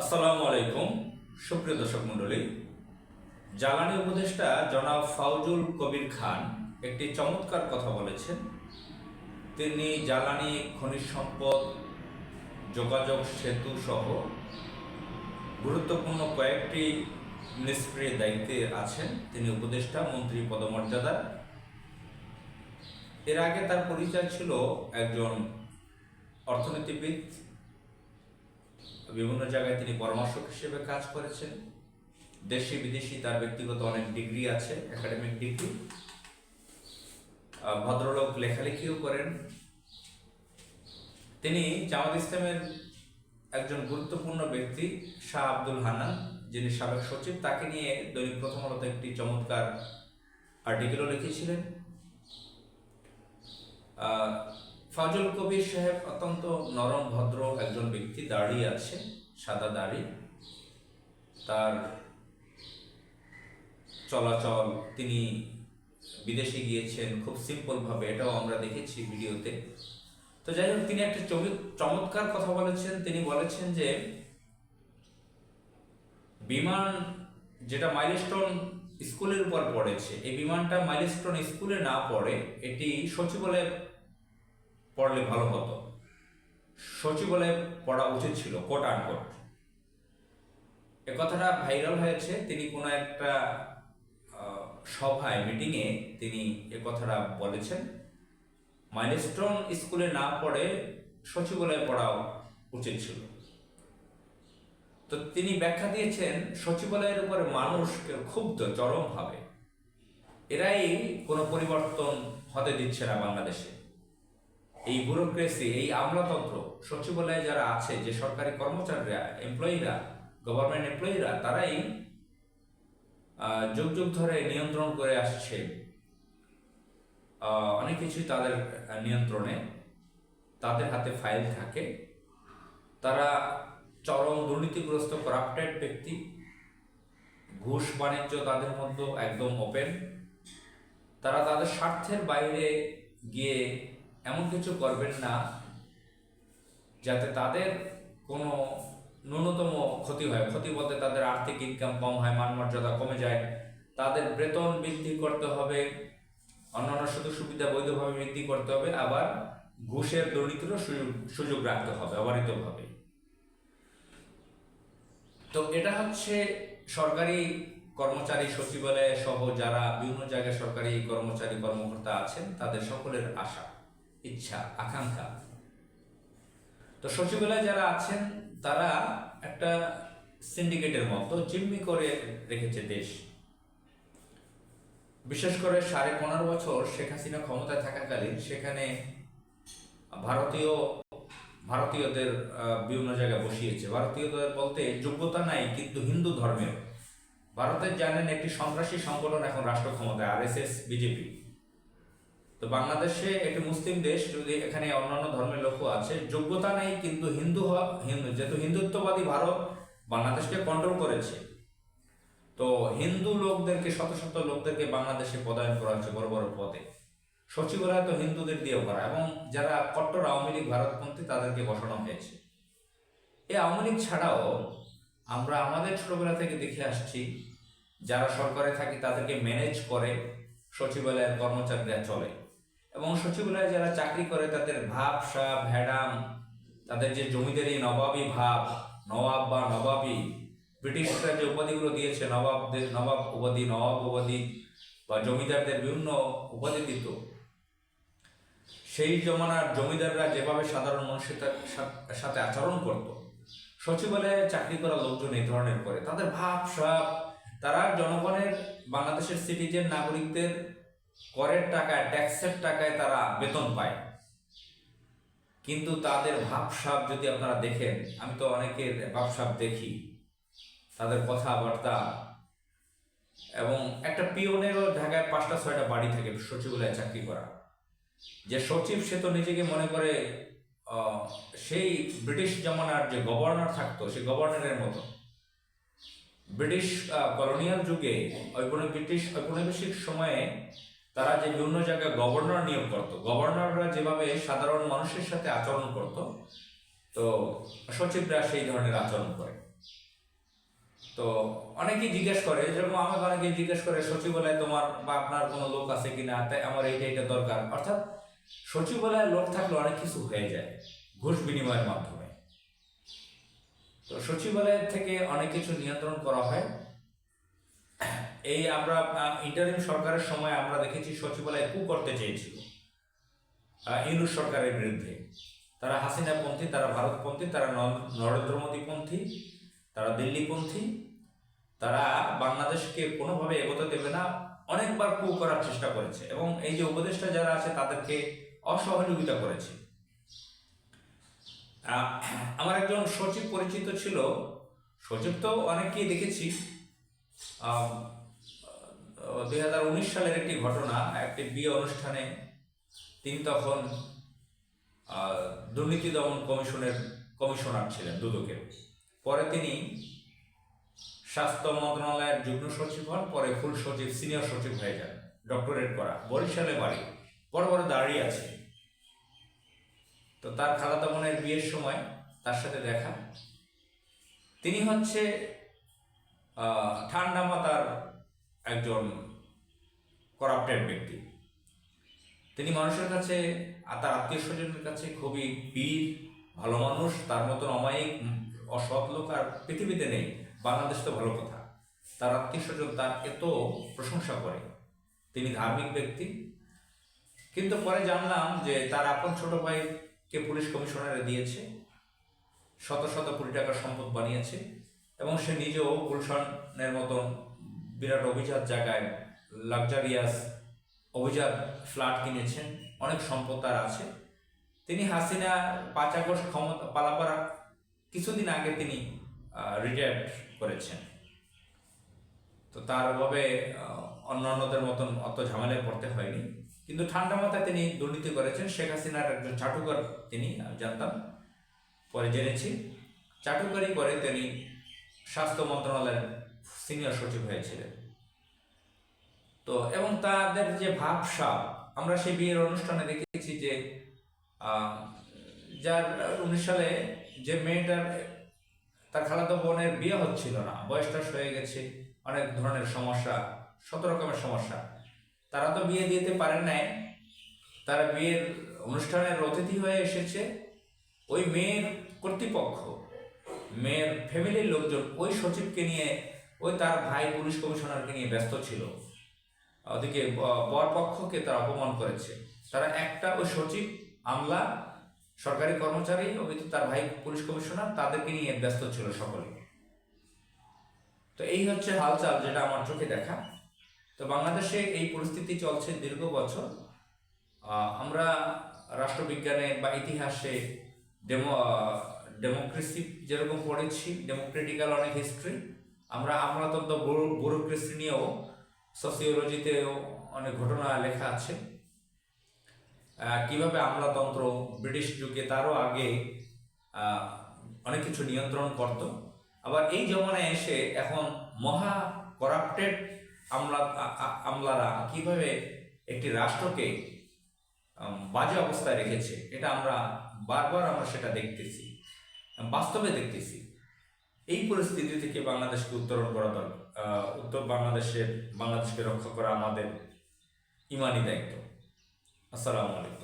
আসসালামু আলাইকুম, সুপ্রিয় দর্শক মণ্ডলী। জ্বালানি উপদেষ্টা জনাব ফাউজুল কবির খান একটি চমৎকার কথা বলেছেন। তিনি জ্বালানি, খনিজ সম্পদ, যোগাযোগ, সেতু সহ গুরুত্বপূর্ণ কয়েকটি মিনিস্ট্রির দায়িত্বে আছেন। তিনি উপদেষ্টা, মন্ত্রী, পদমর্যাদা। এর আগে তার পরিচয় ছিল একজন অর্থনীতিবিদ বিভিন্ন জায়গায় তিনি পরামর্শক হিসেবে কাজ করেছেন। দেশি বিদেশি তার ব্যক্তিগত অনেক ডিগ্রি আছে, একাডেমিক ডিগ্রি। ভদ্রলোক লেখালেখিও করেন। তিনি জামাত ইসলামের একজন গুরুত্বপূর্ণ ব্যক্তি, শাহ আব্দুল হান্নান, যিনি সাবেক সচিব, তাকে নিয়ে দৈনিক প্রথম আলোতে একটি চমৎকার আর্টিকেলও লিখেছিলেন। ফজল কবির সাহেব অত্যন্ত নরম, ভদ্র একজন ব্যক্তি, দাঁড়িয়ে আছে, সাদা দাড়ি। তার চলাচল, তিনি বিদেশে গিয়েছেন, খুব সিম্পল ভাবে, এটাও আমরা দেখেছি ভিডিওতে। তো যাই হোক, তিনি একটা চমি- চমৎকার কথা বলেছেন। তিনি বলেছেন যে, বিমান যেটা মাইলস্টোন স্কুলের উপর পড়েছে, এই বিমানটা মাইলস্টোন স্কুলে না পড়ে, এটি সচিবালয়ে পড়লে ভালো হতো। সচিবালয়ে পড়া উচিত ছিল কোট আনকোট এ কথাটা ভাইরাল হয়েছে, তিনি কোনো একটা সভায় মিটিংয়ে তিনি এ কথাটা বলেছেন। মাইলস্টোন স্কুলে না পড়ে সচিবালয়ে পড়াও উচিত ছিল। তো তিনি ব্যাখ্যা দিয়েছেন, সচিবালয়ের উপরে মানুষ ক্ষুব্ধ, চরমভাবে। এরাই কোনো পরিবর্তন হতে দিচ্ছে না বাংলাদেশে। এই ব্যুরোক্রেসি এই আমলাতন্ত্র, সচিবালয়ে যারা আছে, যে সরকারি কর্মচারীরা এমপ্লয়িরা গভর্নমেন্ট এমপ্লয়িরা তারাই যুগ যুগ ধরে নিয়ন্ত্রণ করে আসছে। অনেক কিছুই তাদের নিয়ন্ত্রণে, তাদের হাতে ফাইল থাকে। তারা চরম দুর্নীতিগ্রস্ত করাপ্টেড ব্যক্তি। ঘুষ বাণিজ্য তাদের মধ্যে একদম ওপেন তারা তাদের স্বার্থের বাইরে গিয়ে এমন কিছু করবেন না যাতে তাদের কোনো ন্যূনতম ক্ষতি হয়। ক্ষতি বলতে তাদের আর্থিক ইনকাম কম হয় মান মর্যাদা কমে যায়। তাদের বেতন বৃদ্ধি করতে হবে, অন্যান্য সুযোগ সুবিধা বৈধভাবে বৃদ্ধি করতে হবে, আবার ঘুষের দুর্নীতিরও সুযোগ সুযোগ রাখতে হবে, অবারিতভাবে। তো এটা হচ্ছে সরকারি কর্মচারী সচিবালয় সহ যারা বিভিন্ন জায়গায় সরকারি কর্মচারী কর্মকর্তা আছেন, তাদের সকলের আশা। ইচ্ছা, আকাঙ্ক্ষা। তো সচিবালয়ে যারা আছেন, তারা একটা সিন্ডিকেটের মতো জিম্মি করে রেখেছে দেশ। বিশেষ করে সাড়ে পনেরো বছর শেখ হাসিনা ক্ষমতায় থাকাকালীন সেখানে ভারতীয়, ভারতীয়দের বিভিন্ন জায়গায় বসিয়েছে। ভারতীয়দের বলতে যোগ্যতা নাই, কিন্তু হিন্দু ধর্মের। ভারতের জানেন একটি সন্ত্রাসী সংগঠন এখন রাষ্ট্র ক্ষমতায় আর এস এস বিজেপি তো বাংলাদেশে একটি মুসলিম দেশ যদি এখানে অন্যান্য ধর্মের লোকও আছে, যোগ্যতা নেই, কিন্তু হিন্দু হ- হিন্দু, যেহেতু হিন্দুত্ববাদী ভারত বাংলাদেশকে কন্ট্রোল করেছে, তো হিন্দু লোকদেরকে, শত শত লোকদেরকে বাংলাদেশে পদায়ন করা হচ্ছে বড় বড় পদে। সচিবালয় তো হিন্দুদের দিয়ে ভরা এবং যারা কট্টর আওয়ামী লীগ ভারতপন্থী তাদেরকে বসানো হয়েছে। এই আওয়ামী লীগ ছাড়াও আমরা আমাদের ছোটবেলা থেকে দেখে আসছি, যারা সরকারে থাকি তাদেরকে ম্যানেজ করে সচিবালয়ের কর্মচারীরা চলে। এবং সচিবালয়ে যারা চাকরি করে, তাদের ভাব, সাব, ভ্যাডাম, তাদের যে জমিদারি নবাবী ভাব, নবাব বা নবাবী, ব্রিটিশরা যে উপাধিগুলো দিয়েছে, নবাবদের, নবাব উপাধি নবাব উপাধি বা জমিদারদের বিভিন্ন উপাধি দিত, সেই জমানার জমিদাররা যেভাবে সাধারণ মানুষের সাথে আচরণ করত, সচিবালয়ে চাকরি করা লোকজন এই ধরনের করে। তাদের ভাব, সাব, তারা জনগণের, বাংলাদেশের সিটিজেন নাগরিকদের করের টাকায়, ট্যাক্সের টাকায় তারা বেতন পায়। কিন্তু তাদের ভাবসাব যদি আপনারা দেখেন, আমি তো অনেকের ভাবসাব দেখি, তাদের কথাবার্তা, এবং একটা পিওনেরও ঢাকায় পাঁচটা, ছয়টা বাড়ি থাকে সচিবালয়ে চাকরি করা। যে সচিব, সে তো নিজেকে মনে করে সেই ব্রিটিশ জমানার যে গভর্নর থাকতো সেই গভর্নরের মতো। ব্রিটিশ কলোনিয়াল যুগে ঔপনিক ব্রিটিশ ঔপনিবেশিক সময়ে তারা যে বিভিন্ন জায়গায় গভর্নর নিয়োগ করত। গভর্নররা যেভাবে সাধারণ মানুষের সাথে আচরণ করত, তো সচিবরা সেই ধরনের আচরণ করে। তো অনেকেই জিজ্ঞেস করে, যেরকম আমাকে অনেকে জিজ্ঞেস করে, সচিবালয়ে তোমার বা আপনার কোনো লোক আছে কিনা? তাই আমার এইটা এটা দরকার। অর্থাৎ সচিবালয়ে লোক থাকলে অনেক কিছু হয়ে যায়, ঘুষ বিনিময়ের মাধ্যমে। তো সচিবালয় থেকে অনেক কিছু নিয়ন্ত্রণ করা হয়। এই আমরা ইন্টারিম সরকারের সময় আমরা দেখেছি সচিবালয় কু করতে চেয়েছিল। ইউনুস সরকারের বিরুদ্ধে। তারা হাসিনা পন্থী তারা ভারতপন্থী, তারা নরেন্দ্র মোদী পন্থী তারা দিল্লিপন্থী, তারা বাংলাদেশকে কোনোভাবে এগোতে দেবে না, অনেকবার কু করার চেষ্টা করেছে। এবং এই যে উপদেষ্টা যারা আছে, তাদেরকে অসহযোগিতা করেছে। আমার একজন সচিব পরিচিত ছিল। সচিব তো অনেককেই দেখেছি। দুই হাজার উনিশ সালের একটি ঘটনা, একটি বিয়ে অনুষ্ঠানে তিনি তখন দুর্নীতি দমন কমিশনের কমিশনার ছিলেন দুদকের। পরে তিনি স্বাস্থ্য মন্ত্রণালয়ের যুগ্ম সচিব হন, পরে ফুল সচিব, সিনিয়র সচিব হয়ে যান, ডক্টরেট করা, বরিশালে বাড়ি বড় বড় দাঁড়িয়ে আছে। তো তার খালাতো বোনের বিয়ের সময় তার সাথে দেখা। তিনি হচ্ছে ঠান্ডা মাতার একজন করাপ্টেড ব্যক্তি। তিনি মানুষের কাছে আর তার আত্মীয় স্বজনের কাছে খুবই বীর, ভালো মানুষ, তার মতন অমায়িক অসৎ লোক আর পৃথিবীতে নেই। বাংলাদেশ তো ভালো কথা। তার আত্মীয় স্বজন তার এত প্রশংসা করে। তিনি ধার্মিক ব্যক্তি। কিন্তু পরে জানলাম যে তার আপন ছোট ভাইকে পুলিশ কমিশনারে দিয়েছে। শত শত কোটি টাকার সম্পদ বানিয়েছে এবং সে নিজেও গুলশানের মতন বিরাট অভিজাত জায়গায় লাক্সারিয়াস অভিজাত ফ্ল্যাট কিনেছেন, অনেক সম্পদ তার আছে। তিনি হাসিনা পাঁচ আগস্ট ক্ষমতা পালাবার কিছুদিন আগে তিনি রিটায়ার্ড করেছেন। তো তার অভাবে অন্যান্যদের মতন অত ঝামেলায় পড়তে হয়নি। কিন্তু ঠান্ডা মাথায় তিনি দুর্নীতি করেছেন। শেখ হাসিনার একজন চাটুকার তিনি জানতাম, পরে জেনেছি। চাটুকারি করে তিনি স্বাস্থ্য মন্ত্রণালয়ের সিনিয়র সচিব হয়েছিলেন। তো এবং তাদের যে ভাবসাব আমরা সেই বিয়ের অনুষ্ঠানে দেখেছি যে যার উনিশ সালে যে মেয়েটার, তার খালাতো বোনের বিয়ে হচ্ছিল না বয়সটা হয়ে গেছে, অনেক ধরনের সমস্যা, শত রকমের সমস্যা। তারা তো বিয়ে দিতে পারেন নাই। তারা বিয়ের অনুষ্ঠানের অতিথি হয়ে এসেছে ওই মেয়ের কর্তৃপক্ষ, মেয়ের ফ্যামিলির লোকজন, ওই সচিবকে নিয়ে ওই তার ভাই পুলিশ কমিশনারকে নিয়ে ব্যস্ত ছিল। ওদিকে ব- বর পক্ষকে তারা অপমান করেছে। তারা একটা ওই সচিব, আমলা, সরকারি কর্মচারী তো তার ভাই পুলিশ কমিশনার, তাদেরকে নিয়ে ব্যস্ত ছিল সকলে। তো এই হচ্ছে হালচাল যেটা আমার চোখে দেখা। তো বাংলাদেশে এই পরিস্থিতি চলছে দীর্ঘ বছর। আমরা রাষ্ট্রবিজ্ঞানে বা ইতিহাসে ডেমো ডেমোক্রেসি যেরকম পড়েছি, ডেমোক্রেটিক্যাল অনেক হিস্ট্রি আমরা আমলাতন্ত্র ব্যুরোক্রেসি নিয়েও সোসিওলজিতেও অনেক ঘটনা লেখা আছে। কীভাবে আমলাতন্ত্র, ব্রিটিশ যুগে তারও আগে অনেক কিছু নিয়ন্ত্রণ করত। আবার এই জমানায় এসে এখন মহা করাপ্টেড আমলা আমলারা কীভাবে একটি রাষ্ট্রকে বাজে অবস্থায় রেখেছে, এটা আমরা বারবার আমরা সেটা দেখতেছি, বাস্তবে দেখতেছি। এই পরিস্থিতি থেকে বাংলাদেশকে উত্তরণ করা দরকার। উত্তর বাংলাদেশের, বাংলাদেশকে রক্ষা করা আমাদের ইমানি দায়িত্ব। আসসালামু আলাইকুম।